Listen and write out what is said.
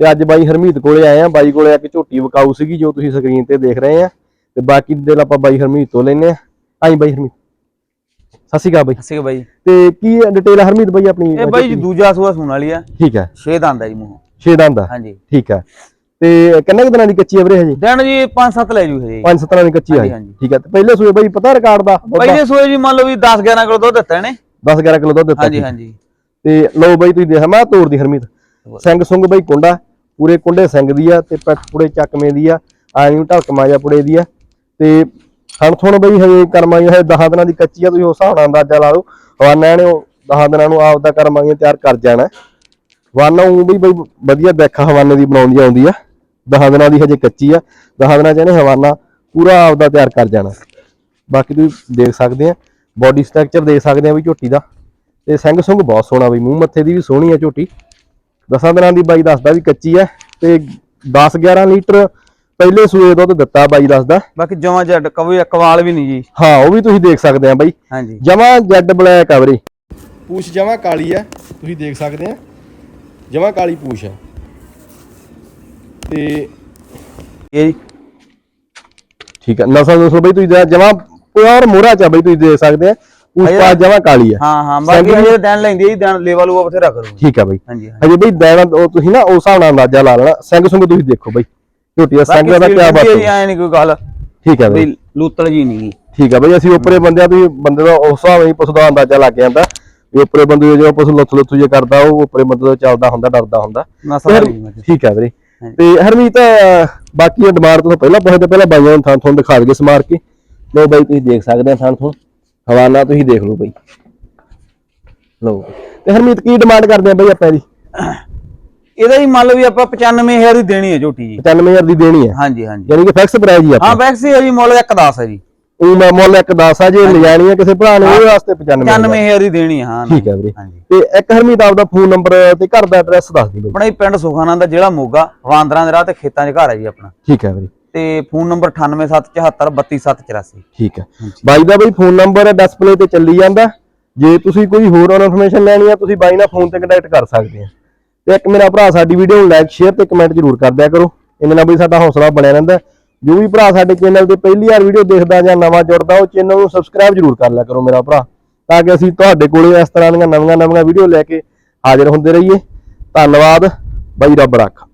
ਤੇ ਅੱਜ ਬਾਈ ਹਰਮੀਤ ਕੋਲੇ ਆਏ ਆ ਬਾਈ ਕੋਲੇ ਇੱਕ ਝੋਟੀ ਵਿਕਾਊ ਸੀਗੀ ਜੋ ਤੁਸੀਂ ਸਕਰੀਨ ਤੇ ਦੇਖ ਰਹੇ ਆ। ਤੇ ਬਾਕੀ ਡਿਟੇਲ ਆਪਾਂ ਬਾਈ ਹਰਮੀਤ ਤੋਂ ਲੈਨੇ ਆ। ਆਈ ਬਾਈ ਹਰਮੀਤ। ਸਤਿ ਸ਼੍ਰੀ ਅਕਾਲ ਬਾਈ। ਅਸੀਂ ਬਾਈ। ਤੇ ਕੀ ਡਿਟੇਲ ਹਰਮੀਤ ਬਾਈ ਆਪਣੀ? ਇਹ ਬਾਈ ਜੀ ਦੂਜਾ ਸੂਆ ਸੁਣ ਵਾਲੀ ਆ। ਠੀਕ ਹੈ ਛੇ ਦੰਦ ਆ ਜੀ ਮੂੰਹ। ਛੇ ਦੰਦ ਦਾ ਹਾਂਜੀ। ਠੀਕ ਹੈ ਤੇ ਕਿੰਨੇ ਕੁ ਦਿਨਾਂ ਦੀ ਕੱਚੀ ਹੈ ਵੀਰੇ ਹਜੇ? ਦਿਨ ਜੀ 5-7 ਲੈ ਜੂ ਹਜੇ ਪੰਜ ਸੱਤ ਦਿਨਾਂ ਦੀ ਕੱਚੀ ਹੈ। ਠੀਕ ਹੈ ਤੇ ਪਹਿਲੇ ਸੂਏ ਬਾਈ ਪਤਾ ਰਿਕਾਰਡ ਦਾ? ਪਹਿਲੇ ਸੂਏ ਜੀ ਮੰਨ ਲਓ ਵੀ 10-11 ਕਿਲੋ ਦੁੱਧ ਦਿੱਤਾ ਇਹਨੇ। 10 11 ਕਿਲੋ ਦੁੱਧ ਦਿੱਤਾ ਹਾਂਜੀ। ਹਾਂਜੀ। ਤੇ ਲਓ ਬਾਈ ਤੁਸੀਂ ਦੇਖ ਮੈਂ ਤੋੜ ਦੀ ਹਰਮੀਤ ਸਿੰਘ ਸੁੰਗ ਬਾਈ ਕੁੰਡਾ। ਪੂਰੇ ਕੁੰਡੇ ਸਿੰਘ ਦੀ ਆ ਤੇ ਪੈਟ ਪੂਰੇ ਚੱਕਵੇਂ ਦੀ ਆ ਆਇਓ ਢਲਕ ਮਾਜਾ ਪੁੜੇ ਦੀ ਆ। ਤੇ ਹਣ ਥੁਣ ਬਈ ਹਜੇ ਕਰਮਾਈ ਹੈ 10 ਦਿਨਾਂ ਦੀ ਕੱਚੀ ਆ, ਤੁਸੀਂ ਉਸ ਹਿਸਾਬ ਨਾਲ ਅੰਦਾਜ਼ਾ ਲਾ ਲਓ। ਹਵਾਨਾ ਨੇ 10 ਦਿਨਾਂ ਨੂੰ ਆਪ ਦਾ ਕਰਮਾਈਆਂ ਤਿਆਰ ਕਰ ਜਾਣਾ। ਵਾਨਾ ਉਹ ਵੀ ਬਈ ਵਧੀਆ ਦੇਖਾ ਹਵਾਨੇ ਦੀ ਬਣਾਉਂਦੀ ਆਉਂਦੀ ਆ। 10 ਦਿਨਾਂ ਦੀ ਹਜੇ ਕੱਚੀ ਆ 10 ਦਿਨਾਂ ਚ ਇਹਨੇ ਹਵਾਨਾ ਪੂਰਾ ਆਪ ਦਾ ਤਿਆਰ ਕਰ ਜਾਣਾ। ਬਾਕੀ ਤੁਸੀਂ ਦੇਖ ਸਕਦੇ ਆ ਬਾਡੀ ਸਟਰਕਚਰ ਦੇਖ ਸਕਦੇ ਆ ਵੀ ਝੋਟੀ ਦਾ। ਤੇ ਸਿੰਘ ਸੁੰਗ ਬਹੁਤ ਸੋਹਣਾ ਬਈ, ਮੂੰਹ ਮੱਥੇ ਦੀ ਵੀ ਸੋਹਣੀ ਆ ਝੋਟੀ। ਦਸਾਂ ਦਿਨਾਂ ਦੀ ਬਾਈ ਦੱਸਦਾ ਵੀ ਕੱਚੀ ਆ ਤੇ 10 11 ਲੀਟਰ ਪਹਿਲੇ ਸੂਏ ਦੁੱਧ ਦਿੱਤਾ ਬਾਈ ਦੱਸਦਾ। ਬਾਕੀ ਜਮਾ ਜੱਡ ਕਵੀ ਕਵਾਲ ਵੀ ਨਹੀਂ ਜੀ। ਹਾਂ ਉਹ ਵੀ ਤੁਸੀਂ ਦੇਖ ਸਕਦੇ ਆ ਬਾਈ। ਹਾਂਜੀ। ਜਮਾ ਜੈਡ ਬਲੈਕ ਆ ਵੀਰੇ। ਪੂਛ ਜਮਾ ਕਾਲੀ ਆ ਤੁਸੀਂ ਦੇਖ ਸਕਦੇ ਆ। ਜਮਾ ਕਾਲੀ ਪੂਛ ਆ ਤੇ ਇਹ ਜੀ। ਠੀਕ ਆ ਨਸਲ ਨਸਲ ਬਈ ਤੁਸੀਂ ਜਮਾ ਪਿਓਰ ਮੋਹਰਾ ਚ ਆ ਬਈ ਤੁਸੀਂ ਦੇਖ ਸਕਦੇ ਆ। ਪੂਛ ਪਾ ਜਮਾ ਕਾਲੀ ਆ। ਹਾਂ ਹਾਂ ਬਾਕੀ ਸੈਂਟੀ- ਇਹ ਦਿਨ ਲੈਂਦੀ ਹੈ ਜੀ ਦਿਨ ਲੈਵਲ ਉਹ ਬਥੇਰਾ ਕਰੂ ਠੀਕ ਆ ਬਈ। ਹਾਂਜੀ ਹਾਂਜੀ। ਹਜੇ ਬਈ ਦਾਣਾ ਉਹ ਤੁਸੀਂ ਨਾ ਉਸ ਹਿਸਾਬ ਨਾਲ ਅੰਦਾਜ਼ਾ ਲਾ ਲੈਣਾ। ਸਿੰਘ ਸੁੰਗ ਤੁਸੀਂ ਦੇਖੋ ਬਈ। ਝੋਟੀ ਦਾ ਸਿੰਘ ਦਾ ਕੀ ਬਾਤ ਜੀ ਹੈ ਐ ਨਹੀਂ ਕੋਈ ਗੱਲ। ਠੀਕ ਆ ਬਈ। ਵੀ ਲੂਤਲ ਜੀ ਨਹੀਂ ਗੀ। ਠੀਕ ਆ ਬਈ ਅਸੀਂ ਉੱਪਰੇ ਬੰਦਿਆਂ ਤੋਂ ਹੀ ਬੰਦੇ ਦਾ ਉਸ ਹਿਸਾਬ ਨਾਲ ਅੰਦਾਜ਼ਾ ਲੱਗ ਜਾਂਦਾ ਵੀ ਉੱਪਰੇ ਬੰਦੇ ਜਿਹੜਾ ਪਸ਼ੂ ਲੁੱਥ ਲੁੱਥ ਜੇ ਕਰਦਾ ਉਹ ਉੱਪਰੇ ਬੰਦੇ ਦਾ ਚੱਲਦਾ ਹੁੰਦਾ ਡਰਦਾ ਹੁੰਦਾ। ਠੀਕ ਆ ਵੀਰੇ। ਤੇ ਹਰਮੀਤ ਬਾਕੀ ਡਿਮਾਂਡ ਤੋਂ ਪਹਿਲਾਂ ਪੁੱਛਦੇ ਪਹਿਲਾਂ ਬਾਈਆਂ ਨੂੰ ਥਾਂ ਤੁਹਾਨੂੰ ਦਿਖਾ ਦਈਏ ਸਮਾਰ ਕੇ। ਲੋ ਬਾਈ ਤੁਸੀਂ ਦੇਖ ਸਕਦੇ ਆ ਥਾਂ ਤੋਂ ਹਵਾਨਾ ਤੁਸੀਂ ਦੇਖ ਲਓ ਬਾਈ। ਲੋ ਤੇ ਹਰਮੀਤ ਕੀ ਡਿਮਾਂਡ ਕਰਦੇ ਆ ਬਾਈ ਆਪਾਂ ਇਹਦੀ? ਇਹਦਾ ਹੀ ਮੰਨ ਲਓ ਵੀ ਆਪਾਂ 95000 ਦੀ ਦੇਣੀ ਹੈ ਝੋਟੀ ਜੀ। 95000 ਦੀ ਦੇਣੀ ਹੈ? ਹਾਂਜੀ ਹਾਂਜੀ। ਯਾਨੀ ਕਿ ਫਿਕਸ ਪ੍ਰਾਈਸ ਹੀ ਹਾਂ ਆਪਾਂ ਵੈਕਸੀ ਹੈ ਜੀ ਮੁੱਲ 110 ਹੈ ਜੀ। ਉਹ ਮੈਂ ਮੁੱਲ ਇੱਕ 10 ਆ ਜੇ ਲਿਜਾਣੀ ਹੈ ਕਿਸੇ ਭਰਾ ਨੇ ਉਹਦੇ ਵਾਸਤੇ 95 95000 ਦੀ ਦੇਣੀ ਹੈ ਹਾਂ ਠੀਕ ਹੈ ਵੀਰੇ। ਤੇ ਇੱਕ ਹਰਮੀਤ ਆਪਦਾ ਫੋਨ ਨੰਬਰ ਤੇ ਘਰ ਦਾ ਐਡਰੈਸ ਦੱਸ ਦੀ ਬਾਈ। ਆਪਣਾ ਹੀ ਪਿੰਡ ਸੁਖਾਨੰਦ ਦਾ ਜ਼ਿਲ੍ਹਾ ਮੋਗਾ ਵਾਂਦਰਾਂ ਦੇ ਰਾਹ ਤੇ ਖੇਤਾਂ 'ਚ ਘਰ ਹੈ ਜੀ ਆਪਣਾ। ਠੀਕ ਹੈ ਵੀਰੇ। ਤੇ ਫੋਨ ਨੰਬਰ 9874732784 ਠੀਕ ਹੈ। ਬਾਈ ਦਾ ਬਈ ਫੋਨ ਨੰਬਰ ਡਿਸਪਲੇ ਤੇ ਚੱਲੀ ਜਾਂਦਾ। ਜੇ ਤੁਸੀਂ ਕੋਈ ਹੋਰ ਇਨਫੋਰਮੇਸ਼ਨ ਲੈਣੀ ਆ ਤੁਸੀਂ ਬਾਈ ਨਾਲ ਫੋਨ ਤੇ ਕੰਟੈਕਟ ਕਰ ਸਕਦੇ ਆ ਤੇ ਇੱਕ ਮੇਰਾ ਭਰਾ ਸਾਡੀ ਵੀਡੀਓ ਨੂੰ ਲਾਈਕ ਸ਼ੇਅਰ ਤੇ ਕਮੈਂਟ ਜ਼ਰੂਰ ਕਰ ਦਿਆ ਕਰੋ। ਇਹਦੇ ਨਾਲ ਬਈ ਸਾਡਾ ਹੌਸਲਾ ਬਣਿਆ ਰਹਿੰਦਾ ਜੋ ਵੀ ਭਰਾ ਸਾਡੇ ਚੈਨਲ ਤੇ ਪਹਿਲੀ ਵਾਰ ਵੀਡੀਓ ਦੇਖਦਾ ਜਾਂ ਨਵਾਂ ਜੁੜਦਾ, ਉਹ ਚੈਨਲ ਨੂੰ ਸਬਸਕ੍ਰਾਈਬ ਜ਼ਰੂਰ ਕਰ ਲਿਆ ਕਰੋ ਮੇਰਾ ਭਰਾ। ਤਾਂ ਕਿ ਅਸੀਂ ਤੁਹਾਡੇ ਕੋਲੇ ਇਸ ਤਰ੍ਹਾਂ ਦੀਆਂ ਨਵੀਆਂ ਨਵੀਆਂ ਵੀਡੀਓ ਲੈ ਕੇ ਹਾਜ਼ਰ ਹੁੰਦੇ ਰਹੀਏ। ਧੰਨਵਾਦ। ਬਾਈ ਰੱਬ ਰੱਖ।